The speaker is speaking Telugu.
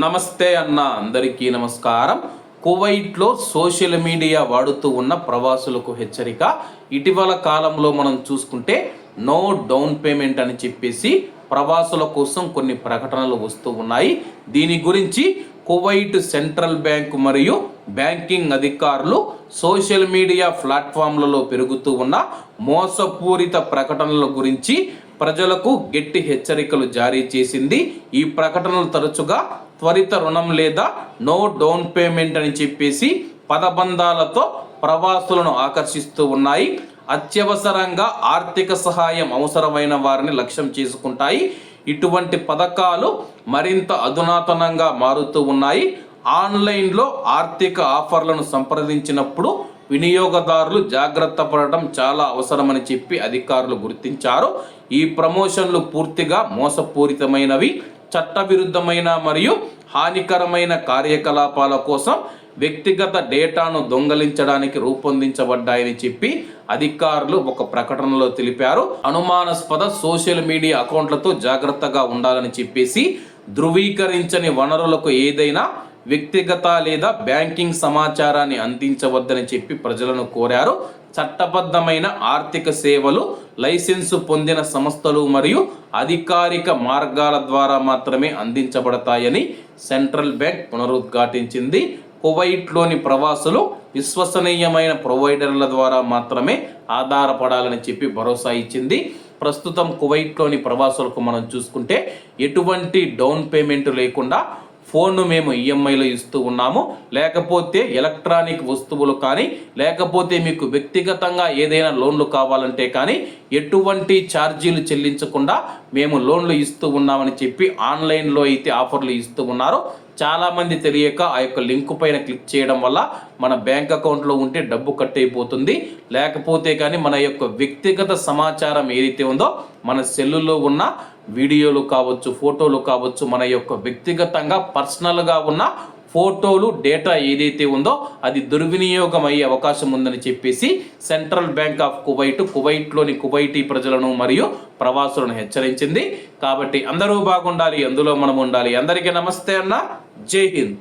నమస్తే అన్న అందరికీ నమస్కారం. కువైట్లో సోషల్ మీడియా వాడుతూ ఉన్న ప్రవాసులకు హెచ్చరిక. ఇటీవల కాలంలో మనం చూసుకుంటే నో డౌన్ పేమెంట్ అని చెప్పేసి ప్రవాసుల కోసం కొన్ని ప్రకటనలు వస్తూ ఉన్నాయి. దీని గురించి కువైట్ సెంట్రల్ బ్యాంక్ మరియు బ్యాంకింగ్ అధికారులు సోషల్ మీడియా ప్లాట్ఫామ్లలో పెరుగుతూ ఉన్న మోసపూరిత ప్రకటనల గురించి ప్రజలకు గట్టి హెచ్చరికలు జారీ చేసింది. ఈ ప్రకటనలు తరచుగా త్వరిత రుణం లేదా నో డౌన్ పేమెంట్ అని చెప్పేసి పదబంధాలతో ప్రవాసులను ఆకర్షిస్తూ ఉన్నాయి. అత్యవసరంగా ఆర్థిక సహాయం అవసరమైన వారిని లక్ష్యం చేసుకుంటాయి. ఇటువంటి పథకాలు మరింత అధునాతనంగా మారుతూ ఉన్నాయి. ఆన్లైన్లో ఆర్థిక ఆఫర్లను సంప్రదించినప్పుడు వినియోగదారులు జాగ్రత్త పడటం చాలా అవసరమని చెప్పి అధికారులు గుర్తించారు. ఈ ప్రమోషన్లు పూర్తిగా మోసపూరితమైనవి చట్టవిరుద్ధమైన మరియు హానికరమైన కార్యకలాపాల కోసం వ్యక్తిగత డేటాను దొంగలించడానికి రూపొందించబడ్డాయని చెప్పి అధికారులు ఒక ప్రకటనలో తెలిపారు. అనుమానాస్పద సోషల్ మీడియా అకౌంట్లతో జాగ్రత్తగా ఉండాలని చెప్పేసి ధృవీకరించని వనరులకు ఏదైనా వ్యక్తిగత లేదా బ్యాంకింగ్ సమాచారాన్ని అందించవద్దని చెప్పి ప్రజలను కోరారు. చట్టబద్ధమైన ఆర్థిక సేవలు లైసెన్సు పొందిన సంస్థలు మరియు అధికారిక మార్గాల ద్వారా మాత్రమే అందించబడతాయని సెంట్రల్ బ్యాంక్ పునరుద్ఘాటించింది. కువైట్లోని ప్రవాసులు విశ్వసనీయమైన ప్రొవైడర్ల ద్వారా మాత్రమే ఆధారపడాలని చెప్పి భరోసా ఇచ్చింది. ప్రస్తుతం కువైట్లోని ప్రవాసులకు మనం చూసుకుంటే ఎటువంటి డౌన్ పేమెంట్ లేకుండా ఫోన్ను మేము ఈఎంఐలో ఇస్తూ ఉన్నాము. లేకపోతే ఎలక్ట్రానిక్ వస్తువులు కానీ లేకపోతే మీకు వ్యక్తిగతంగా ఏదైనా లోన్లు కావాలంటే కానీ ఎటువంటి ఛార్జీలు చెల్లించకుండా మేము లోన్లు ఇస్తూ ఉన్నామని చెప్పి ఆన్లైన్లో అయితే ఆఫర్లు ఇస్తూ ఉన్నారు. చాలామంది తెలియక ఆ యొక్క లింక్ పైన క్లిక్ చేయడం వల్ల మన బ్యాంక్ అకౌంట్లో ఉంటే డబ్బు కట్ అయిపోతుంది. లేకపోతే కానీ మన యొక్క వ్యక్తిగత సమాచారం ఏదైతే ఉందో మన సెల్లులో ఉన్న వీడియోలు కావచ్చు ఫోటోలు కావచ్చు మన యొక్క వ్యక్తిగతంగా పర్సనల్గా ఉన్న ఫోటోలు డేటా ఏదైతే ఉందో అది దుర్వినియోగం అయ్యే అవకాశం ఉందని చెప్పేసి సెంట్రల్ బ్యాంక్ ఆఫ్ కువైట్ కువైట్లోని కువైటీ ప్రజలను మరియు ప్రవాసులను హెచ్చరించింది. కాబట్టి అందరూ బాగుండాలి అందులో మనం ఉండాలి. అందరికీ నమస్తే అన్న. జై హింద్.